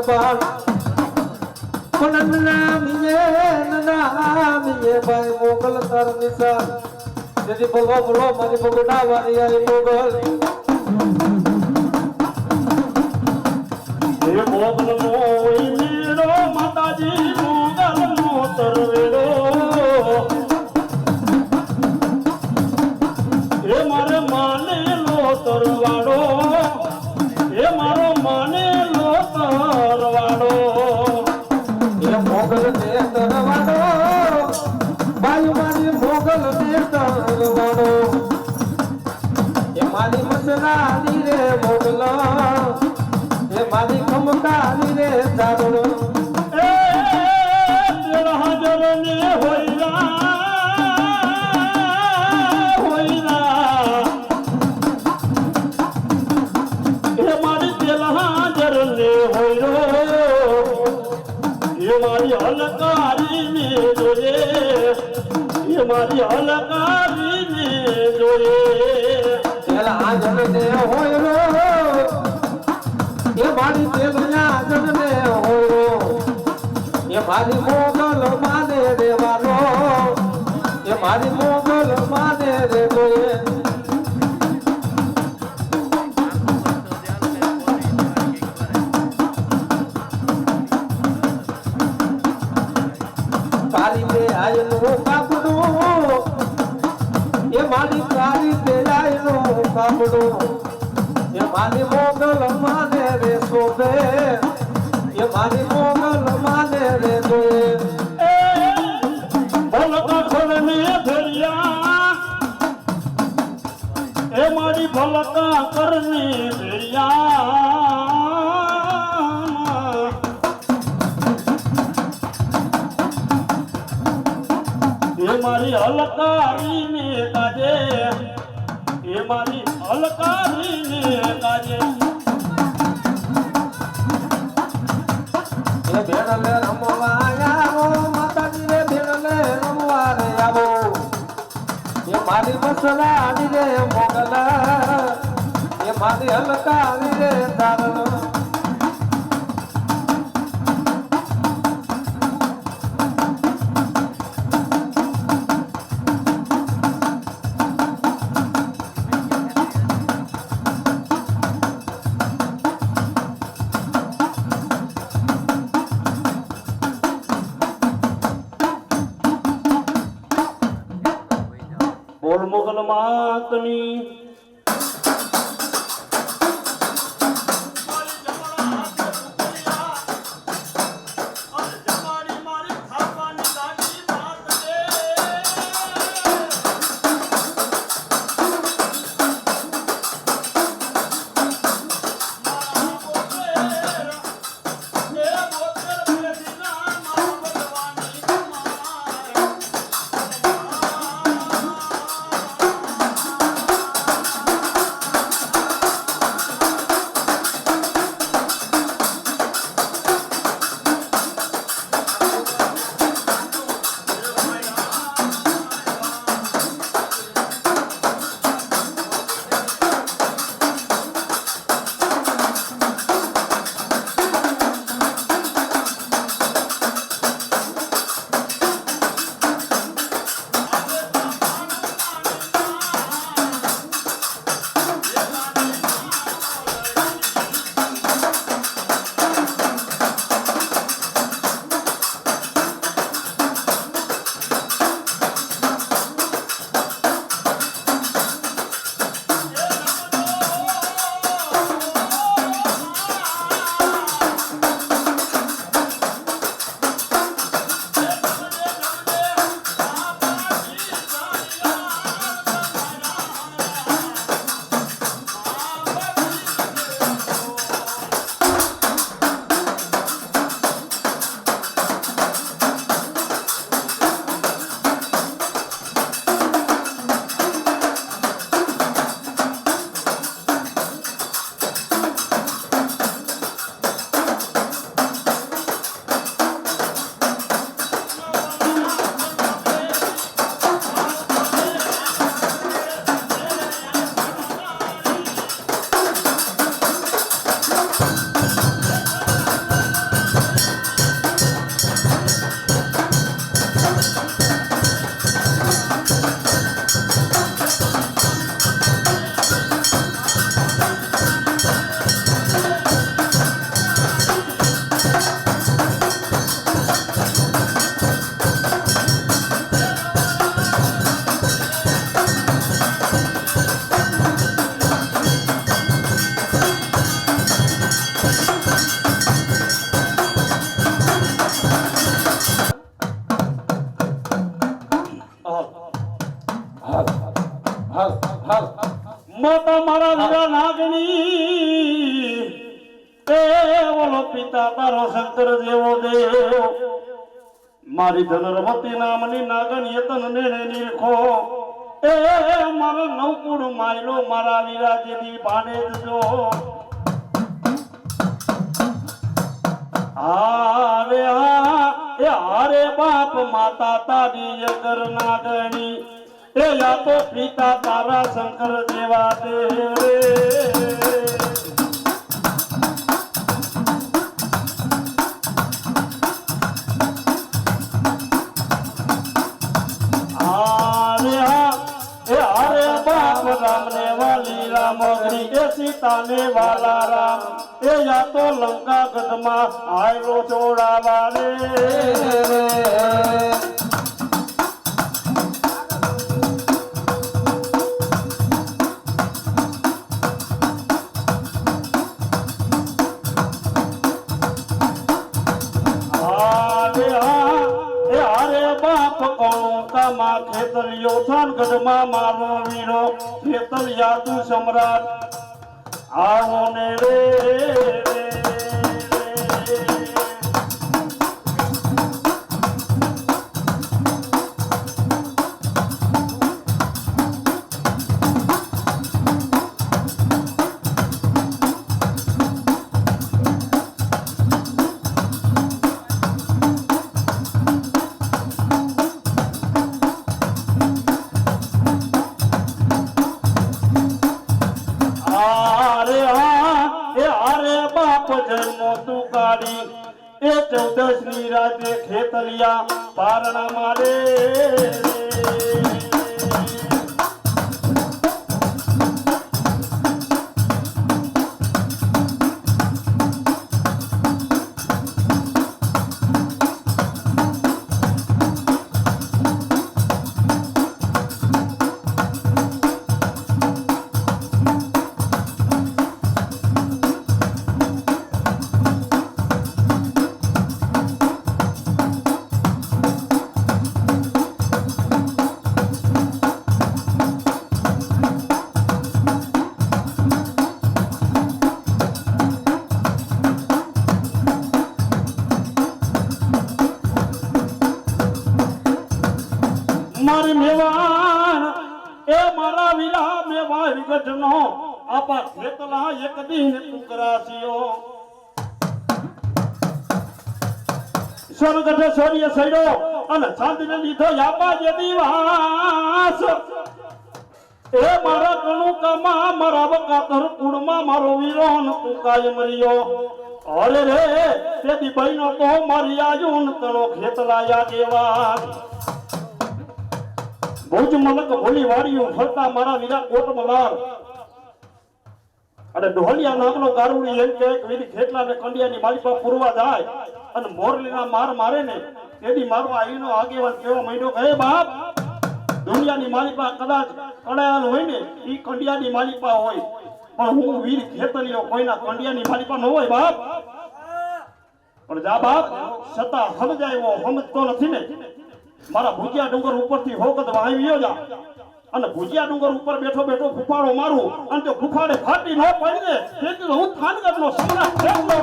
કરબાર પણ નામીએ નામીએ ભાઈ મોગલ કર નિશા તેથી માતાજી મોગલ. નો તરવેલો મારી અલકારી ને જોયે એ મારી અલકારી ને જોયે પેલા ને હોય એ મારી પેલા ને હોય એ મારી મોગલ માને દેવાનો એ મારી મોગલ માને રે મારી મોગલ માને રે શોભે. એ મારી મોગલ માને રે ભેરિયા એ મારી ભલકા કરની ભેરિયા એ મારી હલકારી ને કાજે. એ મારી ભેણલે રમવા આવો રે આવો. એ મારી હલકા મોગલ મારી હલકાની રે તારણ. મોગલ માતની માતા મારા વીરા નાગની. એ પિતા તારો શંકર જેવો દેવ. મારી ધનરવતી નામની નાગણી તન ને નીરખો. એ મારો નવકુડ માયલો મારા વીરા ભાડે જો આરે આ એ હારે બાપ માતા તારી અગર નાગણી. યા તો પિતા તારા શંકર દેવા દેવ રે આરે આ હારે બાપ રામ ને વાલી રામ, અગ્નિ એ સીતા ને વાલા રામ. એ યા તો લંકા ગઢમાં આયલો ચોડાવા રે કામા યોથાન થાન ગઢમાં મારો વીરો ખેતર તું સમ્રાટ. આવો ને રે રે, કાઢી એ ચૌદશની રાતે ખેતલિયા પારણા મારે મારી મેવાણ, એ મારા વિલા મેવા વિગતનો આપા ખેતલા એક દિન તું કરાસીઓ સ્વર્ગઢ સૌર્ય સૈડો અને ચાંદને લીધો યાપા જે દિવાસ. એ મારા કણુ કામા મારા બકાતર કુળમાં મારો વિરોન તું મર્યો અરે રે તેથી નો તો મારી આજુ તણો ખેતલાયા દેવા ભુજ મલક ભોલી વાડિયું ફરતા મારા વિરા કોટ મલાર અને ઢોલિયા નામનો ગારુડી એમ કે વીરી ખેટલા ને કંડિયાની મારી પર પૂરવા જાય અને મોરલીના માર મારે ને તેદી મારવા આવીનો આગેવાન કેવા માંડ્યો કહે બાપ, દુનિયાની માલિપા કદાચ કડાયેલ હોય ને, ઈ કંડિયાની માલિપા હોય. પણ હું વીર ખેતરીઓ કોઈના કંડિયાની માલિપા ન હોય, બાપ. પણ જા બાપ છતાં સમજાય એવો સમજતો નથી ને. મારા ભુજિયા ડુંગર ઉપરથી હોકત વાવ્યો જા. અને ભુજિયા ડુંગર ઉપર બેઠો બેઠો ફૂફાડો મારું. અને તે ફૂફાડે ફાટી ન પડી. ને તેથી હું થાનગઢનો સમ્રાટ કેટલો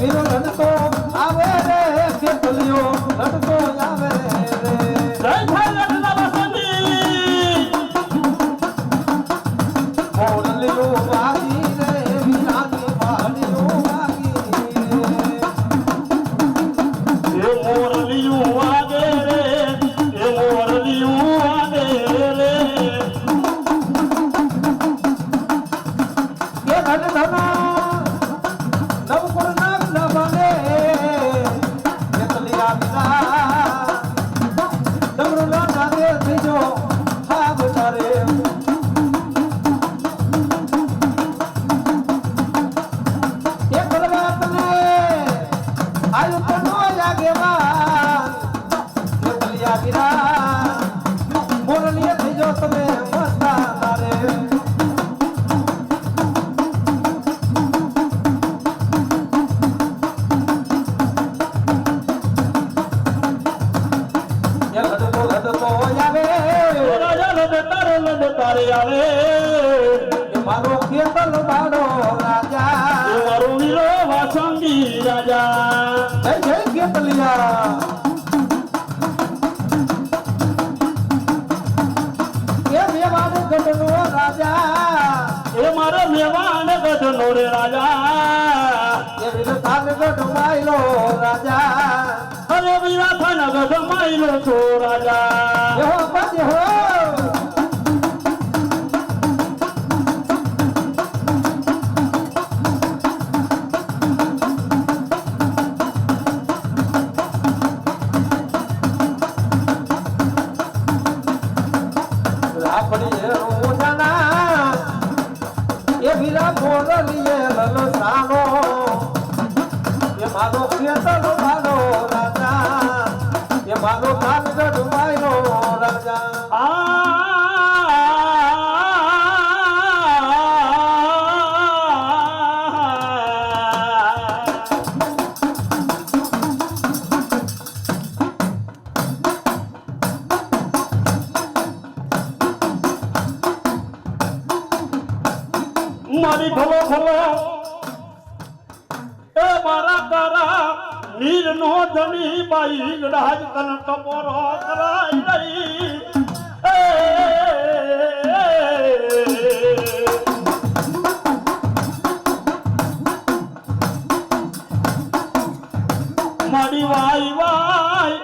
વીરો લડતો આવે રે ખેતલીઓ લડતો આવે રે જય થાય લખના વસંતી મોરલીયું વાગી રે વીરાની વાડીઓ વાગી એ મોરલિયું વાગે ઘટધના નવકુળ રે રાજા. એ વિરતાન ગઢ માયલો રાજા. અરે વીરા થાન ગઢ માયલો છો રાજા. એ હો હો. ભલો એ મારા તારા નીર નો ધણી બાઈ ગડાજ તન ટપોરો કરાઈ રહી મારી વાઈ વાઈ,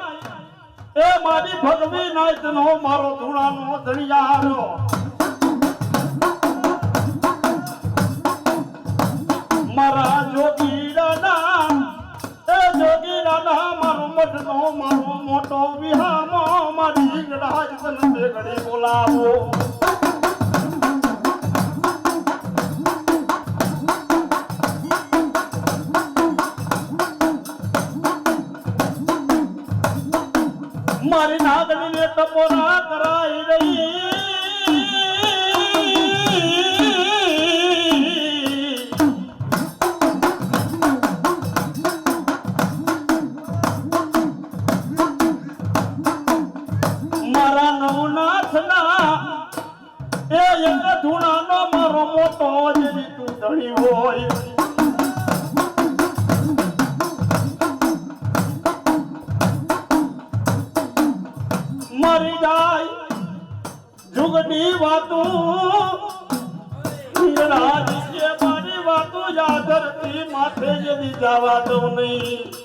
એ મારી ભગવી નાચ નો મારો ધૂણાનો ધણિયારો. બોલાવો મારી નાગણીને તપોરા કરાઈ રહી. એ ધૂણાનો મારો જાય જુગની વાતો. રાજ કે મારી વાતો યાદ રખી માથે જ જવા દઉં નહીં.